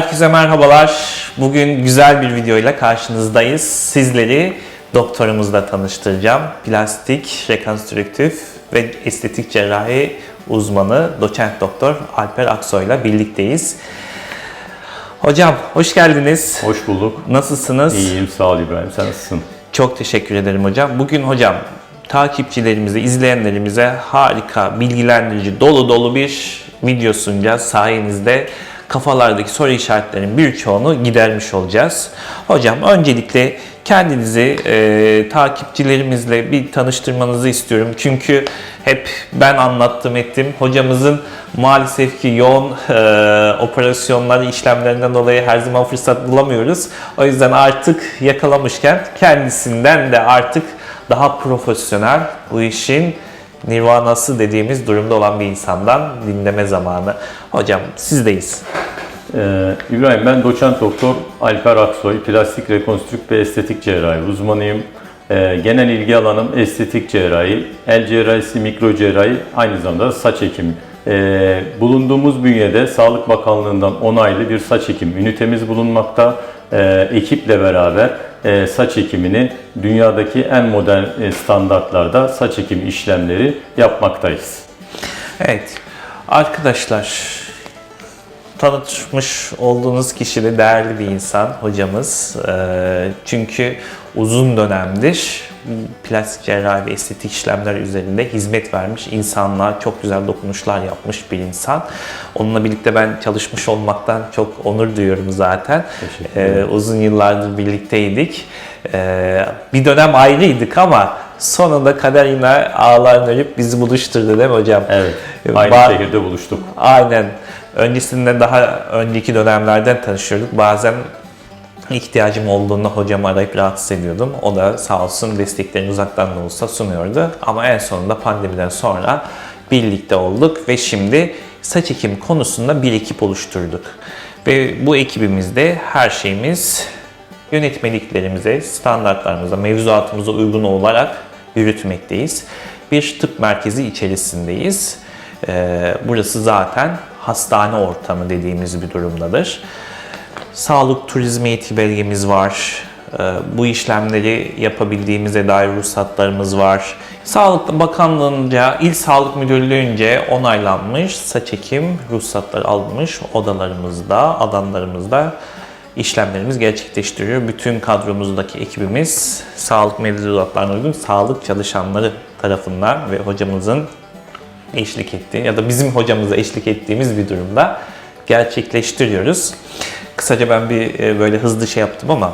Herkese merhabalar. Bugün güzel bir videoyla karşınızdayız. Sizleri doktorumuzla tanıştıracağım. Plastik, rekonstrüktif ve estetik cerrahi uzmanı doçent doktor Alper Aksoy'la birlikteyiz. Hocam hoş geldiniz. Hoş bulduk. Nasılsınız? İyiyim, sağ ol İbrahim. Sen nasılsın? Çok teşekkür ederim hocam. Bugün hocam takipçilerimize, izleyenlerimize harika, bilgilendirici, dolu dolu bir video sunacağız. Sayenizde kafalardaki soru işaretlerinin birçoğunu gidermiş olacağız. Hocam öncelikle kendinizi e, takipçilerimizle bir tanıştırmanızı istiyorum. Çünkü hep ben anlattım ettim. Hocamızın maalesef ki yoğun e, operasyonları, işlemlerinden dolayı her zaman fırsat bulamıyoruz. O yüzden artık yakalamışken kendisinden de artık daha profesyonel bu işin nirvanası dediğimiz durumda olan bir insandan dinleme zamanı. Hocam sizdeyiz. Ee, İbrahim ben doçent doktor Alper Aksoy, plastik rekonstrük ve estetik cerrahi uzmanıyım. Ee, genel ilgi alanım estetik cerrahi, el cerrahisi, mikro cerrahi, aynı zamanda saç ekimi. Ee, bulunduğumuz bünyede Sağlık Bakanlığı'ndan onaylı bir saç ekim ünitemiz bulunmakta. Ee, ekiple beraber e, saç ekimini dünyadaki en modern e, standartlarda saç ekimi işlemleri yapmaktayız. Evet arkadaşlar tanıtmış olduğunuz kişi de değerli bir insan hocamız. Ee, çünkü uzun dönemdir plastik cerrahi ve estetik işlemler üzerinde hizmet vermiş insanlığa çok güzel dokunuşlar yapmış bir insan. Onunla birlikte ben çalışmış olmaktan çok onur duyuyorum zaten. Ee, uzun yıllardır birlikteydik. Ee, bir dönem ayrıydık ama sonunda kader yine ağlarını örüp bizi buluşturdu değil mi hocam? Evet, aynı Ba- şehirde buluştuk. Aynen. Öncesinde daha önceki dönemlerden tanışıyorduk. Bazen ihtiyacım olduğunda hocamı arayıp rahatsız ediyordum. O da sağ olsun desteklerini uzaktan da olsa sunuyordu. Ama en sonunda pandemiden sonra birlikte olduk ve şimdi saç ekim konusunda bir ekip oluşturduk. Ve bu ekibimizde her şeyimiz yönetmeliklerimize, standartlarımıza, mevzuatımıza uygun olarak yürütmekteyiz. Bir tıp merkezi içerisindeyiz. Ee, burası zaten hastane ortamı dediğimiz bir durumdadır. Sağlık turizmi eğitim belgemiz var. Ee, Bu işlemleri yapabildiğimize dair ruhsatlarımız var. Sağlık Bakanlığı'nca, İl Sağlık Müdürlüğü'nce onaylanmış saç ekim ruhsatları alınmış odalarımızda, alanlarımızda işlemlerimiz gerçekleştiriyor. Bütün kadromuzdaki ekibimiz sağlık mevzuatlarına uygun sağlık çalışanları tarafından ve hocamızın eşlik ettiği ya da bizim hocamıza eşlik ettiğimiz bir durumda gerçekleştiriyoruz. Kısaca ben bir e, böyle hızlı şey yaptım ama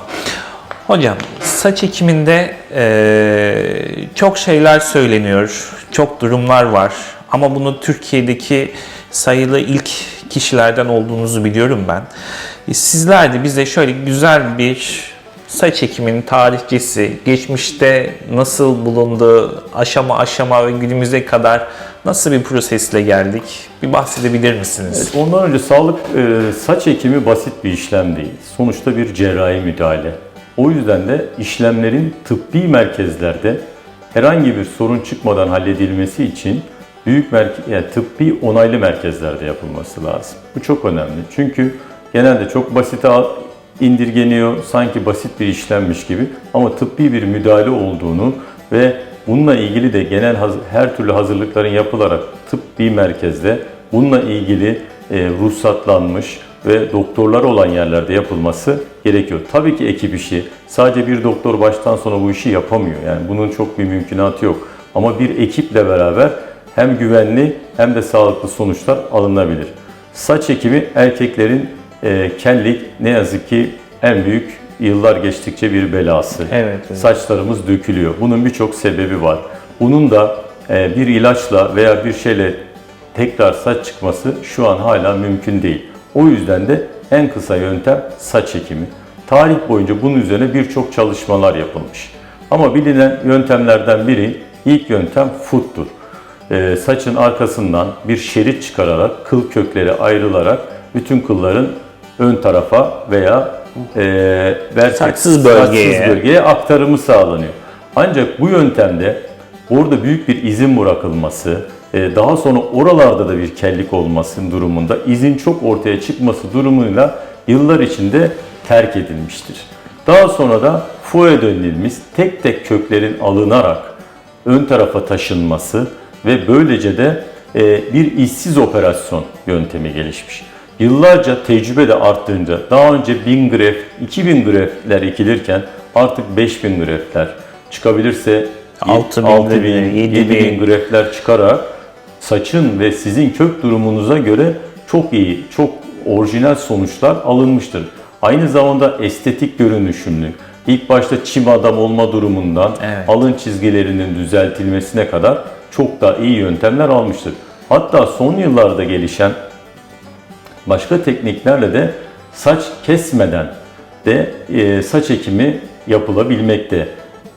hocam saç ekiminde e, çok şeyler söyleniyor, çok durumlar var ama bunu Türkiye'deki sayılı ilk kişilerden olduğunuzu biliyorum ben. E, Sizler de bize şöyle güzel bir saç ekiminin tarihçesi, geçmişte nasıl bulundu, aşama aşama ve günümüze kadar nasıl bir prosesle geldik? Bir bahsedebilir misiniz? Evet, ondan önce sağlık e, saç ekimi basit bir işlem değil. Sonuçta bir cerrahi müdahale. O yüzden de işlemlerin tıbbi merkezlerde herhangi bir sorun çıkmadan halledilmesi için büyük merke yani tıbbi onaylı merkezlerde yapılması lazım. Bu çok önemli. Çünkü genelde çok basite indirgeniyor, sanki basit bir işlemmiş gibi ama tıbbi bir müdahale olduğunu ve bununla ilgili de genel her türlü hazırlıkların yapılarak tıbbi merkezde bununla ilgili e, ruhsatlanmış ve doktorlar olan yerlerde yapılması gerekiyor. Tabii ki ekip işi. Sadece bir doktor baştan sona bu işi yapamıyor. Yani bunun çok bir mümkünatı yok. Ama bir ekiple beraber hem güvenli hem de sağlıklı sonuçlar alınabilir. Saç ekimi erkeklerin e, kellik ne yazık ki en büyük yıllar geçtikçe bir belası. Evet, evet. Saçlarımız dökülüyor. Bunun birçok sebebi var. Bunun da e, bir ilaçla veya bir şeyle tekrar saç çıkması şu an hala mümkün değil. O yüzden de en kısa yöntem saç ekimi. Tarih boyunca bunun üzerine birçok çalışmalar yapılmış. Ama bilinen yöntemlerden biri ilk yöntem foot'tur. Ee, saçın arkasından bir şerit çıkararak kıl kökleri ayrılarak bütün kılların ön tarafa veya e, vertek- Saçsız bölgeye. saçsız bölgeye aktarımı sağlanıyor. Ancak bu yöntemde orada büyük bir izin bırakılması, e, daha sonra oralarda da bir kellik olması durumunda izin çok ortaya çıkması durumuyla yıllar içinde terk edilmiştir. Daha sonra da fuye dönülmüş tek tek köklerin alınarak ön tarafa taşınması ve böylece de e, bir işsiz operasyon yöntemi gelişmiş. Yıllarca tecrübe de arttığınca daha önce 1000 gref, 2000 grefler ekilirken artık 5000 grefler çıkabilirse 6000, 6000, 7000 7000 grefler çıkarak saçın ve sizin kök durumunuza göre çok iyi, çok orijinal sonuçlar alınmıştır. Aynı zamanda estetik görünüşünü, ilk başta çim adam olma durumundan Evet. alın çizgilerinin düzeltilmesine kadar çok da iyi yöntemler almıştır. Hatta son yıllarda gelişen başka tekniklerle de saç kesmeden de e, saç ekimi yapılabilmekte.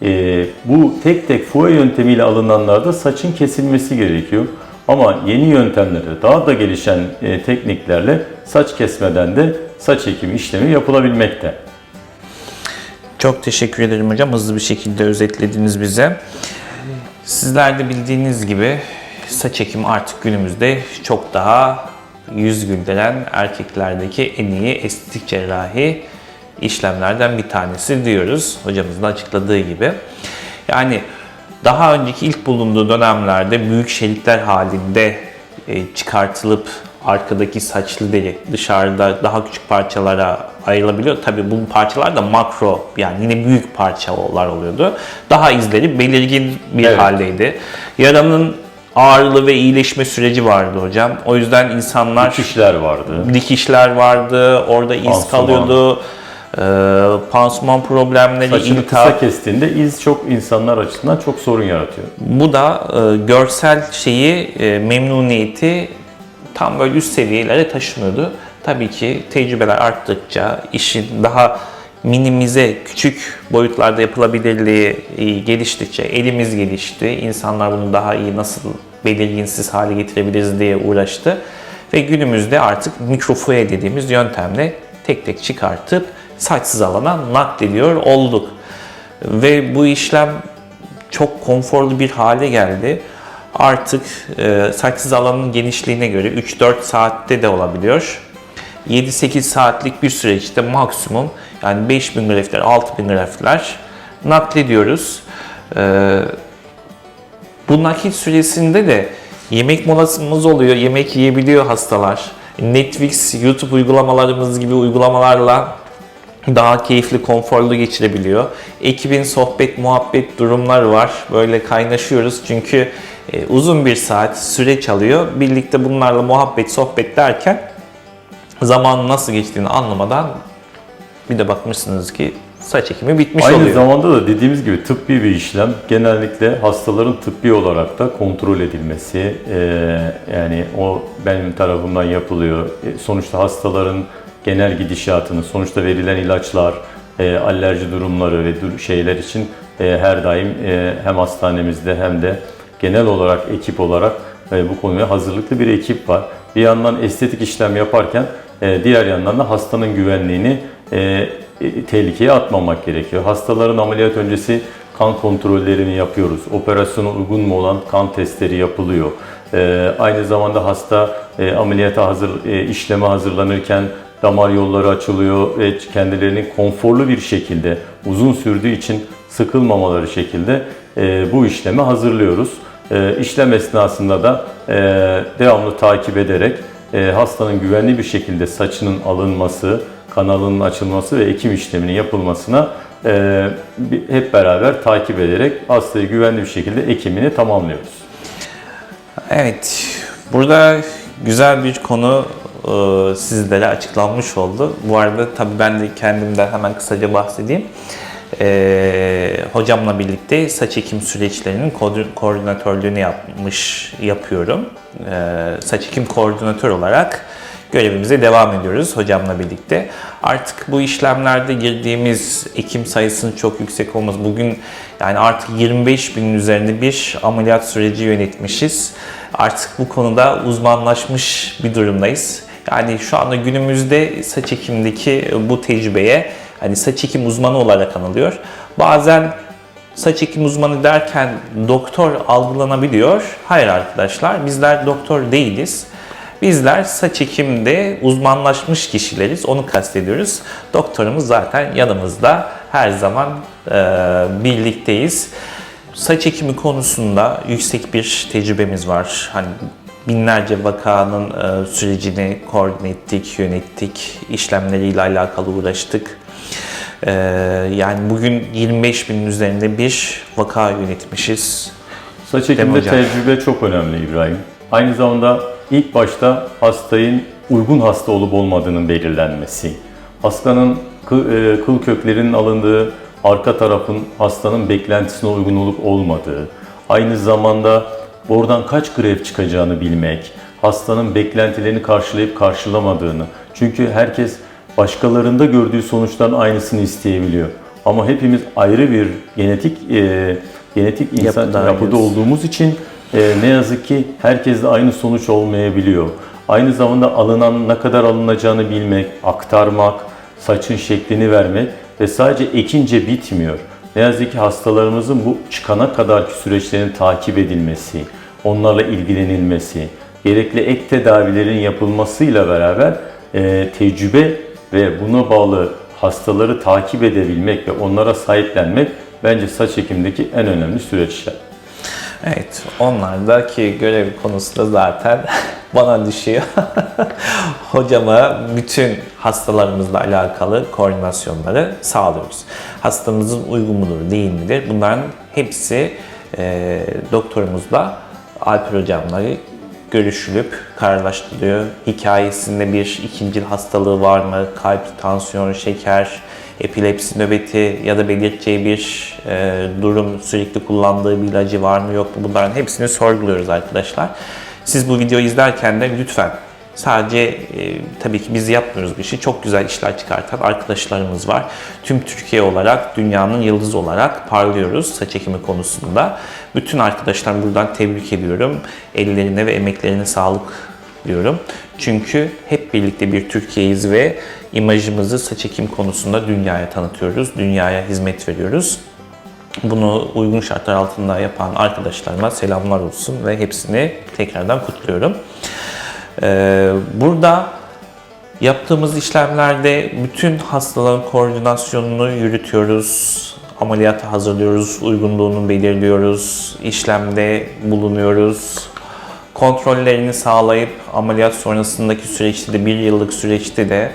E, bu tek tek fuye yöntemiyle alınanlarda saçın kesilmesi gerekiyor. Ama yeni yöntemlerde daha da gelişen e, tekniklerle saç kesmeden de saç ekimi işlemi yapılabilmekte. Çok teşekkür ederim hocam. Hızlı bir şekilde özetlediniz bize. Sizler de bildiğiniz gibi saç ekimi artık günümüzde çok daha yüz güldüren erkeklerdeki en iyi estetik cerrahi işlemlerden bir tanesi diyoruz. Hocamızın açıkladığı gibi. Yani daha önceki ilk bulunduğu dönemlerde büyük şeritler halinde e, çıkartılıp arkadaki saçlı deri dışarıda daha küçük parçalara ayrılabiliyor. Tabii bu parçalar da makro yani yine büyük parçalar oluyordu. Daha izleri belirgin bir Evet. haldeydi. Yaranın ağırlığı ve iyileşme süreci vardı hocam. O yüzden insanlar Kişiler vardı. dikişler vardı, orada iz Pansuman. kalıyordu. Ee, pansuman problemleri, Saçını iltihap, kısa kestiğinde iz çok insanlar açısından çok sorun yaratıyor. Bu da e, görsel şeyi, e, memnuniyeti tam böyle üst seviyelere taşımıyordu. Tabii ki tecrübeler arttıkça, işin daha minimize, küçük boyutlarda yapılabilirliği e, geliştikçe, elimiz gelişti. İnsanlar bunu daha iyi nasıl belirginsiz hale getirebiliriz diye uğraştı. Ve günümüzde artık mikrofuye dediğimiz yöntemle tek tek çıkartıp saçsız alana naklediyor olduk. Ve bu işlem çok konforlu bir hale geldi. Artık e, saçsız alanın genişliğine göre 3-4 saatte de olabiliyor. 7-8 saatlik bir süreçte maksimum yani 5000 grafler, 6000 grafler naklediyoruz. E, bu nakil süresinde de yemek molasımız oluyor, yemek yiyebiliyor hastalar. Netflix, YouTube uygulamalarımız gibi uygulamalarla daha keyifli, konforlu geçirebiliyor. Ekibin sohbet, muhabbet durumlar var. Böyle kaynaşıyoruz çünkü e, uzun bir saat süreç alıyor. Birlikte bunlarla muhabbet, sohbet derken zamanın nasıl geçtiğini anlamadan bir de bakmışsınız ki saç ekimi bitmiş Aynı oluyor. zamanda da dediğimiz gibi tıbbi bir işlem genellikle hastaların tıbbi olarak da kontrol edilmesi e, yani o benim tarafımdan yapılıyor. E, sonuçta hastaların genel gidişatını, sonuçta verilen ilaçlar, e, alerji durumları ve dur- şeyler için e, her daim e, hem hastanemizde hem de genel olarak ekip olarak e, bu konuya hazırlıklı bir ekip var. Bir yandan estetik işlem yaparken e, diğer yandan da hastanın güvenliğini e, e, tehlikeye atmamak gerekiyor. Hastaların ameliyat öncesi kan kontrollerini yapıyoruz. Operasyona uygun mu olan kan testleri yapılıyor. E, aynı zamanda hasta e, ameliyata hazır e, işleme hazırlanırken damar yolları açılıyor ve kendilerini konforlu bir şekilde uzun sürdüğü için sıkılmamaları şekilde e, bu işlemi hazırlıyoruz. E, işlem esnasında da e, devamlı takip ederek e, hastanın güvenli bir şekilde saçının alınması, kanalının açılması ve ekim işleminin yapılmasına e, hep beraber takip ederek hastayı güvenli bir şekilde ekimini tamamlıyoruz. Evet, burada güzel bir konu e, sizlere açıklanmış oldu. Bu arada tabii ben de kendimden hemen kısaca bahsedeyim. E, hocamla birlikte saç ekim süreçlerinin koordi- koordinatörlüğünü yapmış yapıyorum. E, saç ekim koordinatör olarak görevimize devam ediyoruz hocamla birlikte. Artık bu işlemlerde girdiğimiz ekim sayısının çok yüksek olması, bugün yani artık 25 binin üzerinde bir ameliyat süreci yönetmişiz. Artık bu konuda uzmanlaşmış bir durumdayız. Yani şu anda günümüzde saç ekimdeki bu tecrübeye hani saç ekim uzmanı olarak anılıyor. Bazen saç ekim uzmanı derken doktor algılanabiliyor. Hayır arkadaşlar bizler doktor değiliz. Bizler saç ekiminde uzmanlaşmış kişileriz. Onu kastediyoruz. Doktorumuz zaten yanımızda. Her zaman e, birlikteyiz. Saç ekimi konusunda yüksek bir tecrübemiz var. Hani binlerce vakanın e, sürecini koordine ettik, yönettik, işlemleriyle alakalı uğraştık. E, yani bugün 25 binin üzerinde bir vaka yönetmişiz. Saç hocam? tecrübe çok önemli İbrahim. Aynı zamanda ilk başta hastayın uygun hasta olup olmadığının belirlenmesi. Hastanın e, kıl köklerinin alındığı arka tarafın hastanın beklentisine uygun olup olmadığı, aynı zamanda oradan kaç gref çıkacağını bilmek, hastanın beklentilerini karşılayıp karşılamadığını. Çünkü herkes başkalarında gördüğü sonuçların aynısını isteyebiliyor. Ama hepimiz ayrı bir genetik e, genetik insan Yapıda olduğumuz için e, ne yazık ki herkeste aynı sonuç olmayabiliyor. Aynı zamanda alınan ne kadar alınacağını bilmek, aktarmak, saçın şeklini vermek ve sadece ekince bitmiyor. Ne yazık ki hastalarımızın bu çıkana kadarki süreçlerin takip edilmesi, onlarla ilgilenilmesi, gerekli ek tedavilerin yapılmasıyla beraber e, tecrübe ve buna bağlı hastaları takip edebilmek ve onlara sahiplenmek bence saç ekimindeki en önemli süreçler. Evet, onlardaki görev konusu da zaten bana düşüyor. Hocama bütün hastalarımızla alakalı koordinasyonları sağlıyoruz. Hastamızın uygun mudur, değil midir? Bunların hepsi e, doktorumuzla Alper hocamla görüşülüp kararlaştırılıyor. Hikayesinde bir ikincil hastalığı var mı? Kalp, tansiyon, şeker, epilepsi nöbeti ya da belirteceği bir e, durum, sürekli kullandığı bir ilacı var mı yok mu bunların hepsini sorguluyoruz arkadaşlar. Siz bu videoyu izlerken de lütfen sadece e, tabii ki biz yapmıyoruz bir şey. Çok güzel işler çıkartan arkadaşlarımız var. Tüm Türkiye olarak, dünyanın yıldız olarak parlıyoruz saç ekimi konusunda. Bütün arkadaşlar buradan tebrik ediyorum. Ellerine ve emeklerine sağlık diyorum. Çünkü hep birlikte bir Türkiye'yiz ve imajımızı saç ekim konusunda dünyaya tanıtıyoruz. Dünyaya hizmet veriyoruz. Bunu uygun şartlar altında yapan arkadaşlarıma selamlar olsun ve hepsini tekrardan kutluyorum. Ee, burada yaptığımız işlemlerde bütün hastaların koordinasyonunu yürütüyoruz. Ameliyata hazırlıyoruz, uygunluğunu belirliyoruz, işlemde bulunuyoruz. Kontrollerini sağlayıp ameliyat sonrasındaki süreçte de bir yıllık süreçte de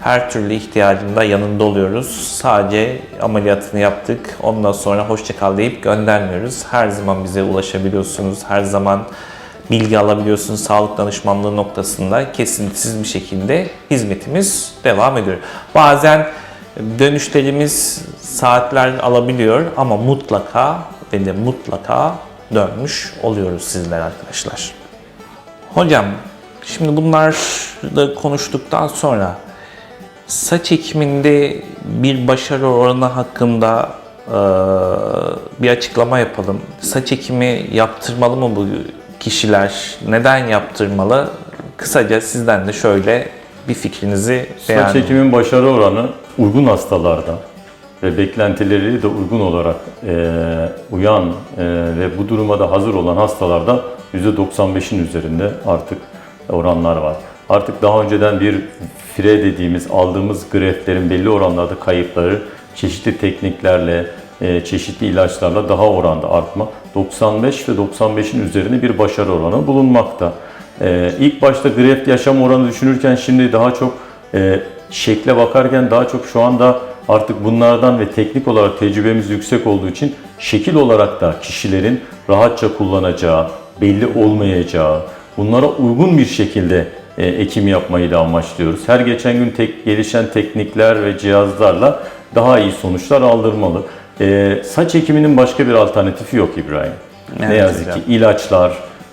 her türlü ihtiyacında yanında oluyoruz. Sadece ameliyatını yaptık. Ondan sonra hoşça kal deyip göndermiyoruz. Her zaman bize ulaşabiliyorsunuz. Her zaman bilgi alabiliyorsunuz. Sağlık danışmanlığı noktasında kesintisiz bir şekilde hizmetimiz devam ediyor. Bazen dönüşlerimiz saatler alabiliyor ama mutlaka ve de mutlaka dönmüş oluyoruz sizler arkadaşlar. Hocam şimdi bunlar da konuştuktan sonra saç ekiminde bir başarı oranı hakkında e, bir açıklama yapalım. Saç ekimi yaptırmalı mı bu kişiler? Neden yaptırmalı? Kısaca sizden de şöyle bir fikrinizi Saç beyan edin. ekimin başarı oranı uygun hastalarda ve beklentileri de uygun olarak e, uyan e, ve bu duruma da hazır olan hastalarda %95'in üzerinde artık oranlar var. Artık daha önceden bir fire dediğimiz aldığımız greflerin belli oranlarda kayıpları çeşitli tekniklerle, e, çeşitli ilaçlarla daha oranda artma. 95 ve 95'in üzerinde bir başarı oranı bulunmakta. E, ilk başta greft yaşam oranı düşünürken şimdi daha çok e, şekle bakarken daha çok şu anda artık bunlardan ve teknik olarak tecrübemiz yüksek olduğu için şekil olarak da kişilerin rahatça kullanacağı, belli olmayacağı, bunlara uygun bir şekilde e, ekim yapmayı da amaçlıyoruz. Her geçen gün tek, gelişen teknikler ve cihazlarla daha iyi sonuçlar aldırmalı. E, saç ekiminin başka bir alternatifi yok İbrahim. ne Evet yazık hocam. ki ilaçlar,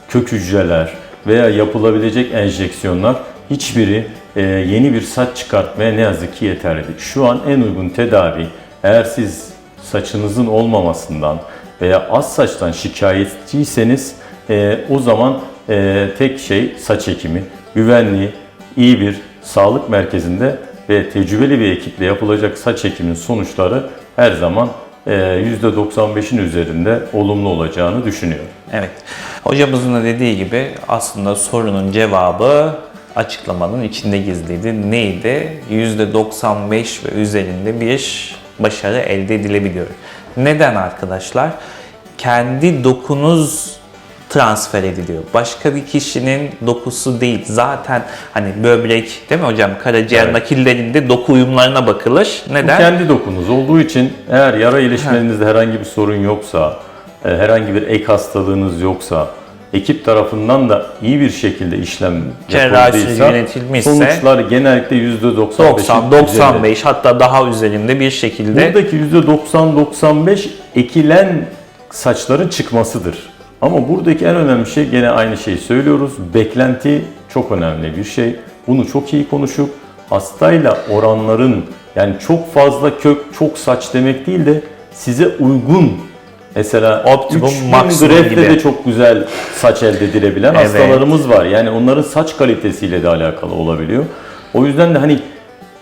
kök hücreler veya yapılabilecek enjeksiyonlar hiçbiri e, yeni bir saç çıkartmaya ne yazık ki yeterli değil. Şu an en uygun tedavi eğer siz saçınızın olmamasından veya az saçtan şikayetçiyseniz e, o zaman e, tek şey saç ekimi. Güvenli, iyi bir sağlık merkezinde ve tecrübeli bir ekiple yapılacak saç ekiminin sonuçları her zaman e, %95'in üzerinde olumlu olacağını düşünüyorum. Evet. Hocamızın da dediği gibi aslında sorunun cevabı açıklamanın içinde gizliydi. Neydi? %95 ve üzerinde bir başarı elde edilebiliyor. Neden arkadaşlar? Kendi dokunuz transfer ediliyor. Başka bir kişinin dokusu değil. Zaten hani böbrek değil mi hocam? Karaciğer Evet. nakillerinde doku uyumlarına bakılır. Bu Neden? kendi dokunuz olduğu için eğer yara iyileşmenizde herhangi bir sorun yoksa, e, herhangi bir ek hastalığınız yoksa, ekip tarafından da iyi bir şekilde işlem yapıldıysa yönetilmişse sonuçlar genellikle %95 90, 95 hatta daha üzerinde bir şekilde Buradaki %90-95 ekilen saçların çıkmasıdır. Ama buradaki en önemli şey gene aynı şeyi söylüyoruz. Beklenti çok önemli bir şey. Bunu çok iyi konuşup hastayla oranların yani çok fazla kök, çok saç demek değil de size uygun mesela Optimum, 3000 maksimum grefte de çok güzel saç elde edilebilen Evet. hastalarımız var. Yani onların saç kalitesiyle de alakalı olabiliyor. O yüzden de hani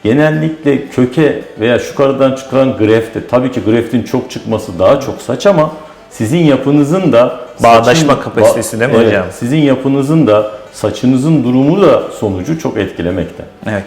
genellikle köke veya şu yukarıdan çıkan grefte tabii ki greftin çok çıkması daha çok saç ama sizin yapınızın da Bağdaşma saçın- kapasitesi değil mi Evet, hocam? Sizin yapınızın da saçınızın durumu da sonucu çok etkilemekte. Evet.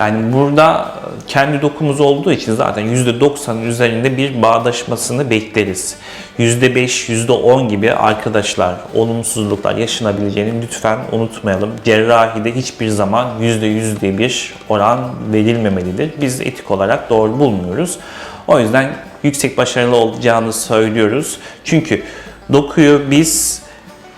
Yani burada kendi dokumuz olduğu için zaten %90'ın üzerinde bir bağdaşmasını bekleriz. %5, %10 gibi arkadaşlar olumsuzluklar yaşanabileceğini lütfen unutmayalım. Cerrahide hiçbir zaman %100 diye bir oran verilmemelidir. Biz etik olarak doğru bulmuyoruz. O yüzden yüksek başarılı olacağını söylüyoruz. Çünkü dokuyu biz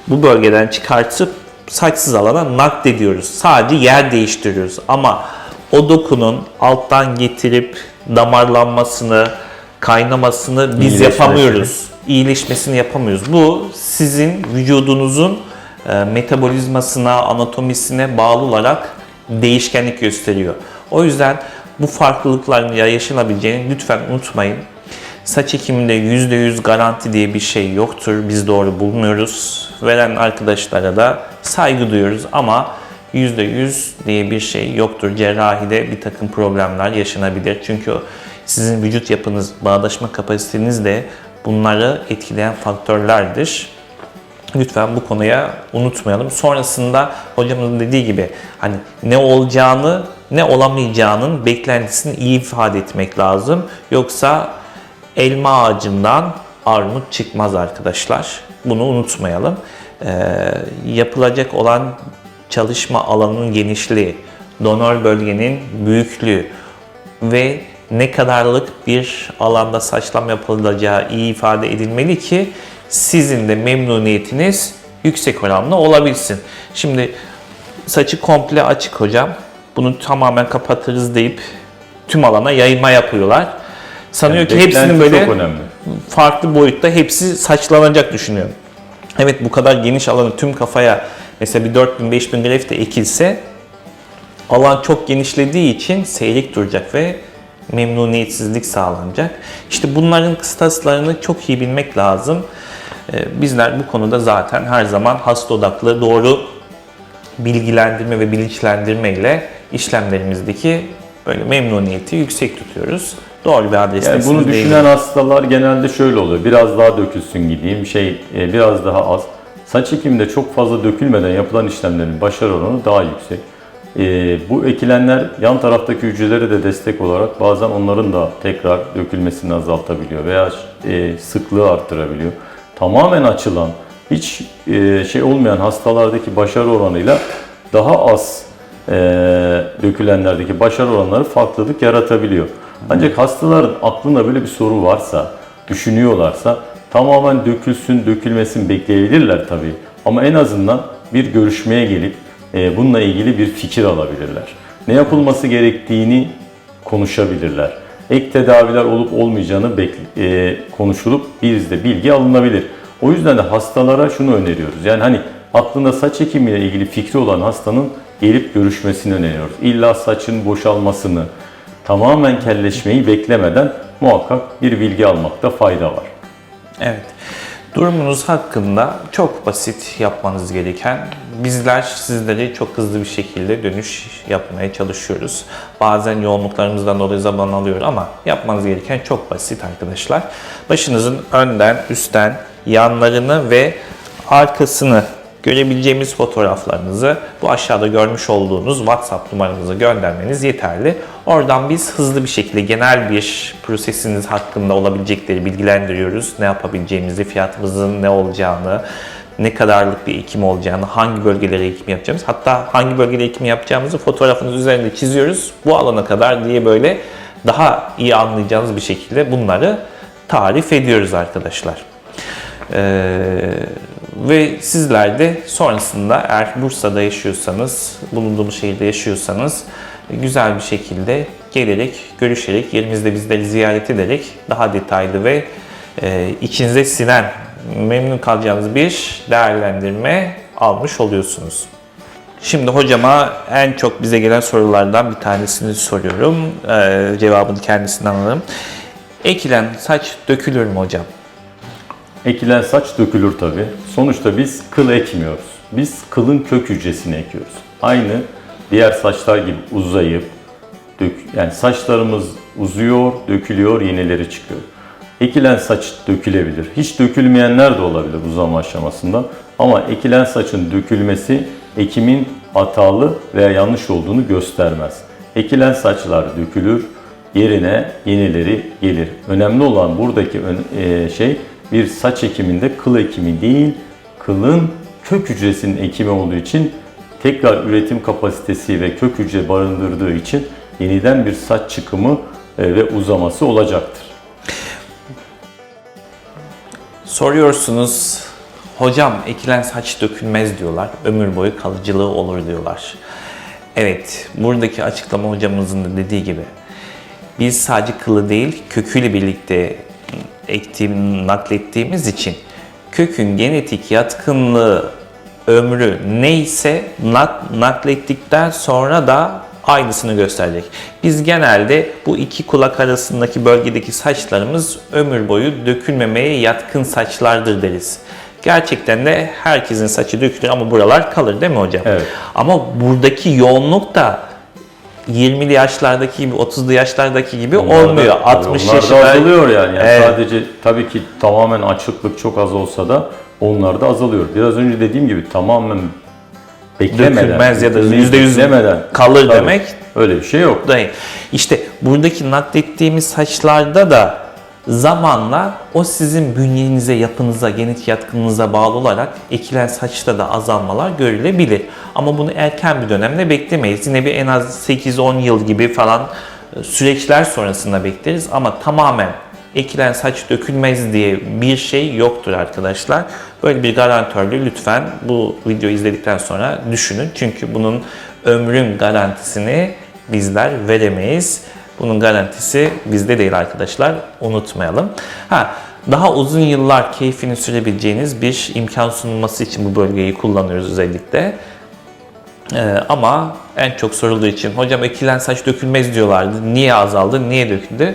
bu bölgeden çıkartıp saçsız alana naklediyoruz. Sadece yer değiştiriyoruz. Ama o dokunun alttan getirip damarlanmasını, kaynamasını biz yapamıyoruz. İyileşmesini yapamıyoruz. Bu sizin vücudunuzun e, metabolizmasına, anatomisine bağlı olarak değişkenlik gösteriyor. O yüzden bu farklılıkların ya yaşanabileceğini lütfen unutmayın. Saç ekiminde %100 garanti diye bir şey yoktur. Biz doğru bulmuyoruz. Veren arkadaşlara da saygı duyuyoruz ama %100 diye bir şey yoktur. Cerrahide bir takım problemler yaşanabilir. Çünkü sizin vücut yapınız, bağdaşma kapasiteniz de bunları etkileyen faktörlerdir. Lütfen bu konuya unutmayalım. Sonrasında hocamızın dediği gibi hani ne olacağını ne olamayacağının beklentisini iyi ifade etmek lazım. Yoksa elma ağacından armut çıkmaz arkadaşlar. Bunu unutmayalım. Ee, yapılacak olan çalışma alanının genişliği, donör bölgenin büyüklüğü ve ne kadarlık bir alanda saçlama yapılacağı iyi ifade edilmeli ki sizin de memnuniyetiniz yüksek oranlı olabilsin. Şimdi saçı komple açık hocam. Bunu tamamen kapatırız deyip tüm alana yayılma yapıyorlar. Sanıyor ki Beklenti hepsinin böyle farklı boyutta hepsi saçlanacak düşünüyor. Evet bu kadar geniş alanı tüm kafaya mesela bir 4000-5000 grefte ekilse alan çok genişlediği için seyrek duracak ve memnuniyetsizlik sağlanacak. İşte bunların kıstaslarını çok iyi bilmek lazım. Ee, Bizler bu konuda zaten her zaman hasta odaklı doğru bilgilendirme ve bilinçlendirme ile işlemlerimizdeki böyle memnuniyeti yüksek tutuyoruz. Doğru bir adreste Yani bunu düşünen hastalar genelde şöyle oluyor. Biraz daha dökülsün gideyim, şey e, biraz daha az. Saç ekiminde çok fazla dökülmeden yapılan işlemlerin başarı oranı daha yüksek. E, bu ekilenler yan taraftaki hücrelere de destek olarak bazen onların da tekrar dökülmesini azaltabiliyor veya e, sıklığı arttırabiliyor. Tamamen açılan, hiç e, şey olmayan hastalardaki başarı oranıyla daha az e, dökülenlerdeki başarı oranları farklılık yaratabiliyor. Ancak hastaların aklında böyle bir soru varsa, düşünüyorlarsa tamamen dökülsün, dökülmesin bekleyebilirler tabii. Ama en azından bir görüşmeye gelip e, bununla ilgili bir fikir alabilirler. Ne yapılması gerektiğini konuşabilirler. Ek tedaviler olup olmayacağını e, konuşulup bizde bilgi alınabilir. O yüzden de hastalara şunu öneriyoruz. Yani hani aklında saç ekimiyle ilgili fikri olan hastanın gelip görüşmesini öneriyoruz. İlla saçın boşalmasını, tamamen kelleşmeyi beklemeden muhakkak bir bilgi almakta fayda var. Evet. Durumunuz hakkında çok basit yapmanız gereken, bizler sizlere çok hızlı bir şekilde dönüş yapmaya çalışıyoruz. Bazen yoğunluklarımızdan dolayı zaman alıyor ama yapmanız gereken çok basit arkadaşlar. Başınızın önden, üstten, yanlarını ve arkasını görebileceğimiz fotoğraflarınızı bu aşağıda görmüş olduğunuz WhatsApp numaramıza göndermeniz yeterli. Oradan biz hızlı bir şekilde genel bir prosesiniz hakkında olabilecekleri bilgilendiriyoruz. Ne yapabileceğimizi, fiyatımızın ne olacağını, ne kadarlık bir ekim olacağını, hangi bölgelere ekim yapacağımız, hatta hangi bölgede ekim yapacağımızı fotoğrafınız üzerinde çiziyoruz. Bu alana kadar diye böyle daha iyi anlayacağınız bir şekilde bunları tarif ediyoruz arkadaşlar. Ee, ve sizler de sonrasında eğer Bursa'da yaşıyorsanız, bulunduğumuz şehirde yaşıyorsanız güzel bir şekilde gelerek, görüşerek, yerimizde bizleri ziyaret ederek daha detaylı ve e, içinize sinen, memnun kalacağınız bir değerlendirme almış oluyorsunuz. Şimdi hocama en çok bize gelen sorulardan bir tanesini soruyorum. Ee, cevabını kendisinden alalım. Ekilen saç dökülür mü hocam? Ekilen saç dökülür tabi. Sonuçta biz kıl ekmiyoruz. Biz kılın kök hücresini ekiyoruz. Aynı diğer saçlar gibi uzayıp, dök, yani saçlarımız uzuyor, dökülüyor, yenileri çıkıyor. Ekilen saç dökülebilir. Hiç dökülmeyenler de olabilir uzama aşamasında. Ama ekilen saçın dökülmesi ekimin hatalı veya yanlış olduğunu göstermez. Ekilen saçlar dökülür, yerine yenileri gelir. Önemli olan buradaki e, şey bir saç ekiminde kıl ekimi değil, kılın kök hücresinin ekimi olduğu için tekrar üretim kapasitesi ve kök hücre barındırdığı için yeniden bir saç çıkımı e, ve uzaması olacaktır. Soruyorsunuz, hocam ekilen saç dökülmez diyorlar, ömür boyu kalıcılığı olur diyorlar. Evet, buradaki açıklama hocamızın da dediği gibi biz sadece kılı değil, köküyle birlikte ektiğim, naklettiğimiz için kökün genetik yatkınlığı, ömrü neyse nak, naklettikten sonra da aynısını gösterecek. Biz genelde bu iki kulak arasındaki bölgedeki saçlarımız ömür boyu dökülmemeye yatkın saçlardır deriz. Gerçekten de herkesin saçı dökülür ama buralar kalır değil mi hocam? Evet. Ama buradaki yoğunluk da 20'li yaşlardaki gibi, 30'lu yaşlardaki gibi Onlar da- olmuyor. tabii 60 onlar da yaşında azalıyor yani. Yani Evet. Sadece tabii ki tamamen açıklık çok az olsa da onlar da azalıyor. Biraz önce dediğim gibi tamamen beklemeden, Dökülmez ya da %100 beklemeden kalır Tabii, demek Öyle bir şey yok. değil. İşte buradaki naklettiğimiz saçlarda da zamanla o sizin bünyenize, yapınıza, genetik yatkınlığınıza bağlı olarak ekilen saçta da azalmalar görülebilir. Ama bunu erken bir dönemde beklemeyiz. Yine bir en az 8-10 yıl gibi falan e, süreçler sonrasında bekleriz ama tamamen ekilen saç dökülmez diye bir şey yoktur arkadaşlar. Böyle bir garantörlüğü lütfen bu videoyu izledikten sonra düşünün. Çünkü bunun ömrün garantisini bizler veremeyiz. Bunun garantisi bizde değil arkadaşlar. Unutmayalım. Ha, daha uzun yıllar keyfini sürebileceğiniz bir imkan sunulması için bu bölgeyi kullanıyoruz özellikle. Ee, ama en çok sorulduğu için hocam ekilen saç dökülmez diyorlardı. Niye azaldı? Niye döküldü?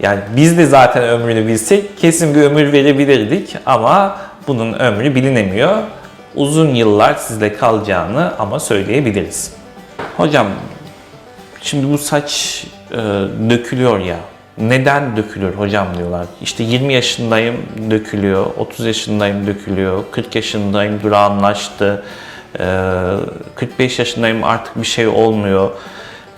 Yani biz de zaten ömrünü bilsek kesin bir ömür verebilirdik ama bunun ömrü bilinemiyor. Uzun yıllar sizde kalacağını ama söyleyebiliriz. Hocam şimdi bu saç e, dökülüyor ya. Neden dökülür hocam diyorlar. İşte 20 yaşındayım dökülüyor, 30 yaşındayım dökülüyor, 40 yaşındayım durağanlaştı, e, 45 yaşındayım artık bir şey olmuyor.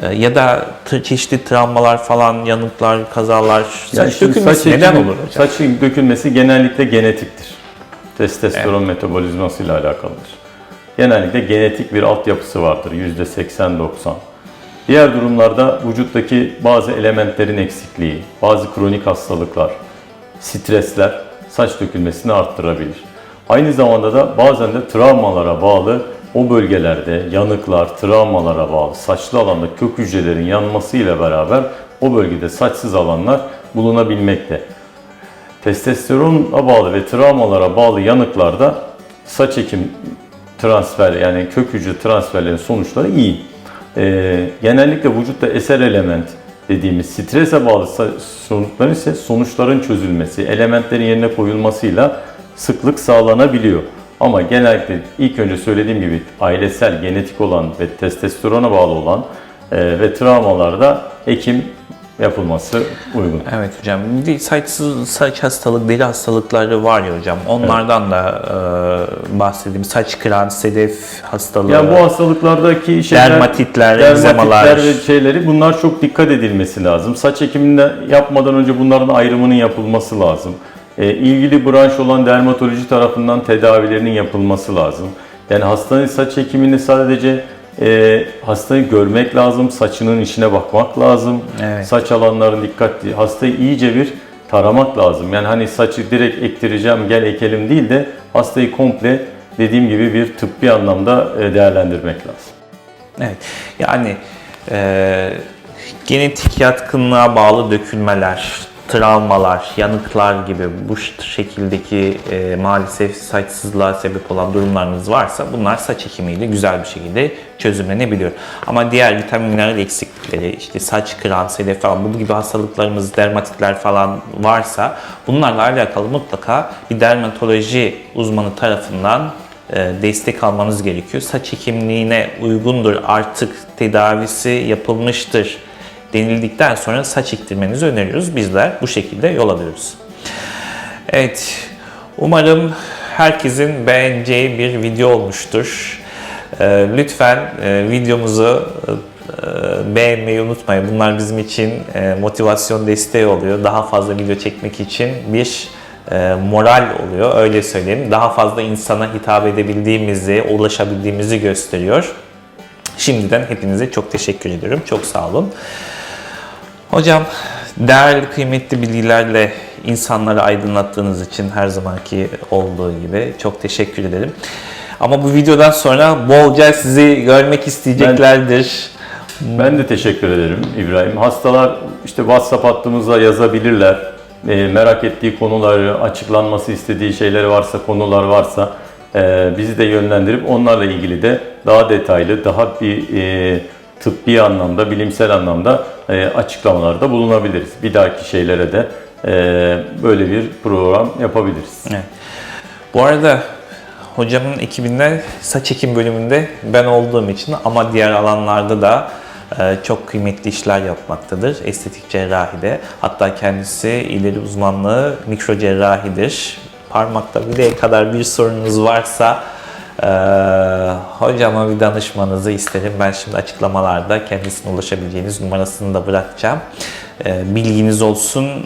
E, ya da çeşitli travmalar falan, yanıklar, kazalar, saç Yani şimdi dökülmesi saç neden olur hocam? Saçın dökülmesi genellikle genetiktir. Testosteron metabolizmasıyla alakalıdır. Genellikle genetik bir altyapısı vardır %80-90. Diğer durumlarda vücuttaki bazı elementlerin eksikliği, bazı kronik hastalıklar, stresler saç dökülmesini arttırabilir. Aynı zamanda da bazen de travmalara bağlı o bölgelerde yanıklar, travmalara bağlı saçlı alanda kök hücrelerin yanmasıyla beraber o bölgede saçsız alanlar bulunabilmekte. Testosterona bağlı ve travmalara bağlı yanıklarda saç ekim transfer yani kök hücre transferlerinin sonuçları iyi. Ee, genellikle vücutta eser element dediğimiz strese bağlı sonuçların ise sonuçların çözülmesi, elementlerin yerine koyulmasıyla sıklık sağlanabiliyor. Ama genellikle ilk önce söylediğim gibi ailesel, genetik olan ve testosterona bağlı olan e, ve travmalarda ekim yapılması uygun. Evet hocam. Saçsız saç hastalık, deri hastalıkları var ya hocam. Onlardan da e, bahsedeyim. Saç kıran, sedef hastalığı. Yani bu hastalıklardaki şeyler, Dermatitler, dermatitler egzamalar. ve şeyleri bunlar çok dikkat edilmesi lazım. Saç ekiminde yapmadan önce bunların ayrımının yapılması lazım. E, ilgili branş olan dermatoloji tarafından tedavilerinin yapılması lazım. Yani hastanın saç ekimini sadece e, hastayı görmek lazım, saçının içine bakmak lazım. Evet. Saç alanların dikkatli, hastayı iyice bir taramak lazım. Yani hani saçı direkt ektireceğim, gel ekelim değil de hastayı komple dediğim gibi bir tıbbi anlamda e, değerlendirmek lazım. Evet. Yani e, genetik yatkınlığa bağlı dökülmeler, travmalar, yanıklar gibi bu şekildeki e, maalesef saçsızlığa sebep olan durumlarınız varsa bunlar saç ekimiyle güzel bir şekilde çözümlenebiliyor. Ama diğer vitamin mineral eksiklikleri, işte saç kıran, sedef falan bu gibi hastalıklarımız, dermatitler falan varsa bunlarla alakalı mutlaka bir dermatoloji uzmanı tarafından e, destek almanız gerekiyor. Saç hekimliğine uygundur, artık tedavisi yapılmıştır denildikten sonra saç ektirmenizi öneriyoruz. Bizler bu şekilde yol alıyoruz. Evet, umarım herkesin beğeneceği bir video olmuştur. E, Lütfen e, videomuzu e, beğenmeyi unutmayın. Bunlar bizim için e, motivasyon desteği oluyor. Daha fazla video çekmek için bir moral oluyor. Öyle söyleyeyim. Daha fazla insana hitap edebildiğimizi, ulaşabildiğimizi gösteriyor. Şimdiden hepinize çok teşekkür ediyorum. Çok sağ olun. Hocam değerli kıymetli bilgilerle insanları aydınlattığınız için her zamanki olduğu gibi çok teşekkür ederim. Ama bu videodan sonra bolca sizi görmek isteyeceklerdir. Ben de teşekkür ederim İbrahim. Hastalar işte WhatsApp hattımıza yazabilirler. E, merak ettiği konuları, açıklanması istediği şeyler varsa, konular varsa e, bizi de yönlendirip onlarla ilgili de daha detaylı, daha bir e, tıbbi anlamda, bilimsel anlamda e, açıklamalarda bulunabiliriz. Bir dahaki şeylere de e, böyle bir program yapabiliriz. Evet. Bu arada hocamın ekibinde saç ekim bölümünde ben olduğum için ama diğer alanlarda da e, çok kıymetli işler yapmaktadır. Estetik cerrahide. Hatta kendisi ileri uzmanlığı mikro cerrahidir. Parmakta bileğe kadar bir sorununuz varsa hocama bir danışmanızı isterim. Ben şimdi açıklamalarda kendisine ulaşabileceğiniz numarasını da bırakacağım. E, bilginiz olsun. E,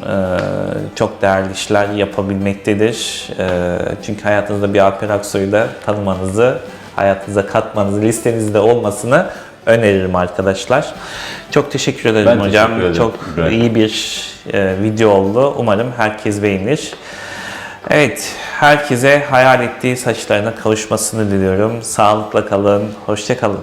çok değerli işler yapabilmektedir. E, çünkü hayatınızda bir Alper Aksoy'u da tanımanızı, hayatınıza katmanızı, listenizde olmasını öneririm arkadaşlar. Çok teşekkür ederim Ben hocam. teşekkür ederim Çok İbrahim. iyi bir e, video oldu. Umarım herkes beğenir. Evet, herkese hayal ettiği saçlarına kavuşmasını diliyorum. Sağlıkla kalın, hoşça kalın.